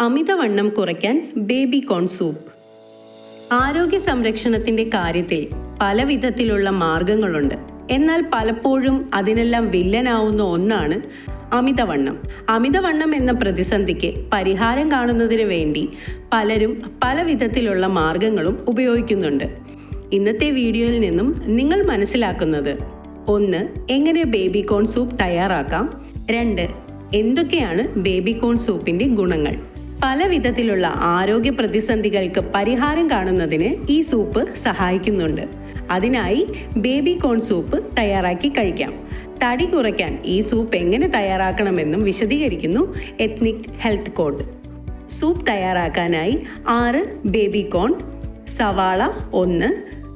അമിതവണ്ണം കുറയ്ക്കാൻ baby corn soup. ആരോഗ്യ സംരക്ഷണത്തിന്റെ കാര്യത്തിൽ പല വിധത്തിലുള്ള മാർഗങ്ങളുണ്ട്. എന്നാൽ പലപ്പോഴും അതിനെല്ലാം വില്ലനാവുന്ന ഒന്നാണ് അമിതവണ്ണം. അമിതവണ്ണം എന്ന പ്രതിസന്ധിക്ക് പരിഹാരം കാണുന്നതിന് വേണ്ടി പലരും പല വിധത്തിലുള്ള മാർഗങ്ങളും ഉപയോഗിക്കുന്നുണ്ട്. ഇന്നത്തെ വീഡിയോയിൽ നിന്നും നിങ്ങൾ മനസ്സിലാക്കുന്നത് ഒന്ന് എങ്ങനെ ബേബി കോൺ സൂപ്പ് തയ്യാറാക്കാം? രണ്ട് എന്തൊക്കെയാണ് ബേബി കോൺ സൂപ്പിന്റെ ഗുണങ്ങൾ? പല വിധത്തിലുള്ള ആരോഗ്യ പ്രതിസന്ധികൾക്ക് പരിഹാരം കാണുന്നതിന് ഈ സൂപ്പ് സഹായിക്കുന്നുണ്ട്. അതിനായി ബേബി കോൺ സൂപ്പ് തയ്യാറാക്കി കഴിക്കാം. തടി കുറയ്ക്കാൻ ഈ സൂപ്പ് എങ്ങനെ തയ്യാറാക്കണമെന്നും വിശദീകരിക്കുന്നു എത്നിക് ഹെൽത്ത് കോഡ്. സൂപ്പ് തയ്യാറാക്കാനായി ആറ് ബേബി കോൺ സവാള ഒന്ന്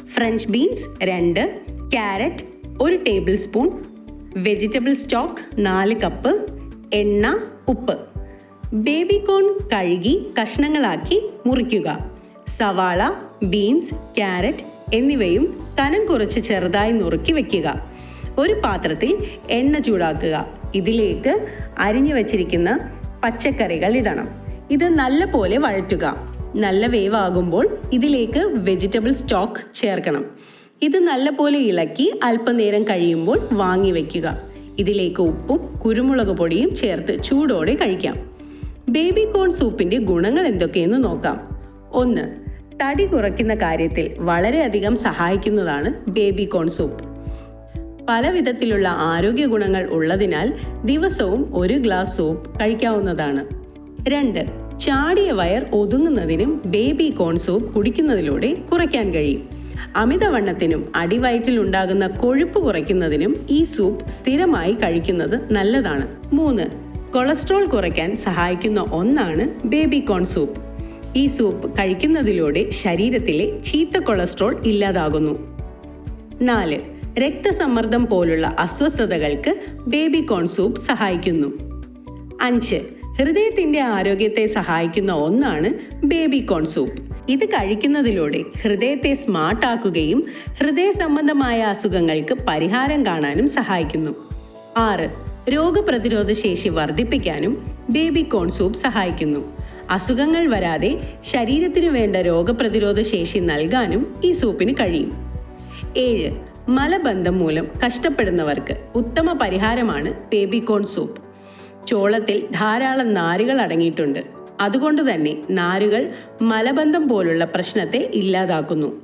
ഫ്രഞ്ച് ബീൻസ് രണ്ട് ക്യാരറ്റ് ഒരു ടേബിൾ സ്പൂൺ വെജിറ്റബിൾ സ്റ്റോക്ക് നാല് കപ്പ് എണ്ണ ഉപ്പ്. ബേബി കോൺ കഴുകി കഷ്ണങ്ങളാക്കി മുറിക്കുക. സവാള ബീൻസ് ക്യാരറ്റ് എന്നിവയും കനം കുറച്ച് ചെറുതായി നുറുക്കി വെക്കുക. ഒരു പാത്രത്തിൽ എണ്ണ ചൂടാക്കുക. ഇതിലേക്ക് അരിഞ്ഞു വച്ചിരിക്കുന്ന പച്ചക്കറികൾ ഇടണം. ഇത് നല്ല പോലെ വഴറ്റുക. നല്ല വേവാകുമ്പോൾ ഇതിലേക്ക് വെജിറ്റബിൾ സ്റ്റോക്ക് ചേർക്കണം. ഇത് നല്ല പോലെ ഇളക്കി അല്പനേരം കഴിയുമ്പോൾ വാങ്ങി വയ്ക്കുക ഇതിലേക്ക് ഉപ്പും കുരുമുളക് പൊടിയും ചേർത്ത് ചൂടോടെ കഴിക്കാം. ബേബി കോൺ സൂപ്പിന്റെ ഗുണങ്ങൾ എന്തൊക്കെയെന്ന് നോക്കാം. ഒന്ന് തടി കുറയ്ക്കുന്ന കാര്യത്തിൽ വളരെയധികം സഹായിക്കുന്നതാണ് ബേബി കോൺ സൂപ്പ്. പല വിധത്തിലുള്ള ആരോഗ്യ ഗുണങ്ങൾ ഉള്ളതിനാൽ ദിവസവും ഒരു ഗ്ലാസ് സൂപ്പ് കഴിക്കാവുന്നതാണ്. രണ്ട് ചാടിയ വയർ ഒതുങ്ങുന്നതിനും ബേബി കോൺ സൂപ്പ് കുടിക്കുന്നതിലൂടെ കുറയ്ക്കാൻ കഴിയും. അമിതവണ്ണത്തിനും അടിവയറ്റിൽ ഉണ്ടാകുന്ന കൊഴുപ്പ് കുറയ്ക്കുന്നതിനും ഈ സൂപ്പ് സ്ഥിരമായി കഴിക്കുന്നത് നല്ലതാണ്. മൂന്ന് കൊളസ്ട്രോൾ കുറയ്ക്കാൻ സഹായിക്കുന്ന ഒന്നാണ് ബേബി കോൺ സൂപ്പ്. ഈ സൂപ്പ് കഴിക്കുന്നതിലൂടെ ശരീരത്തിലെ ചീത്ത കൊളസ്ട്രോൾ ഇല്ലാതാകുന്നു. നാല് രക്തസമ്മർദ്ദം പോലുള്ള അസ്വസ്ഥതകൾക്ക് ബേബി കോൺ സൂപ്പ് സഹായിക്കുന്നു. അഞ്ച് ഹൃദയത്തിന്റെ ആരോഗ്യത്തെ സഹായിക്കുന്ന ഒന്നാണ് ബേബി കോൺ സൂപ്പ്. ഇത് കഴിക്കുന്നതിലൂടെ ഹൃദയത്തെ സ്മാർട്ട് ആക്കുകയും ഹൃദയ സംബന്ധമായ അസുഖങ്ങൾക്ക് പരിഹാരം കാണാനും സഹായിക്കുന്നു. ആറ് രോഗപ്രതിരോധ ശേഷി വർദ്ധിപ്പിക്കാനും ബേബി കോൺ സൂപ്പ് സഹായിക്കുന്നു. അസുഖങ്ങൾ വരാതെ ശരീരത്തിനു വേണ്ട രോഗപ്രതിരോധ ശേഷി നൽകാനും ഈ സൂപ്പിന് കഴിയും. ഏഴ് മലബന്ധം മൂലം കഷ്ടപ്പെടുന്നവർക്ക് ഉത്തമ പരിഹാരമാണ് ബേബി കോൺ സൂപ്പ്. ചോളത്തിൽ ധാരാളം നാരുകൾ അടങ്ങിയിട്ടുണ്ട്. അതുകൊണ്ട് തന്നെ നാരുകൾ മലബന്ധം പോലുള്ള പ്രശ്നത്തെ ഇല്ലാതാക്കുന്നു.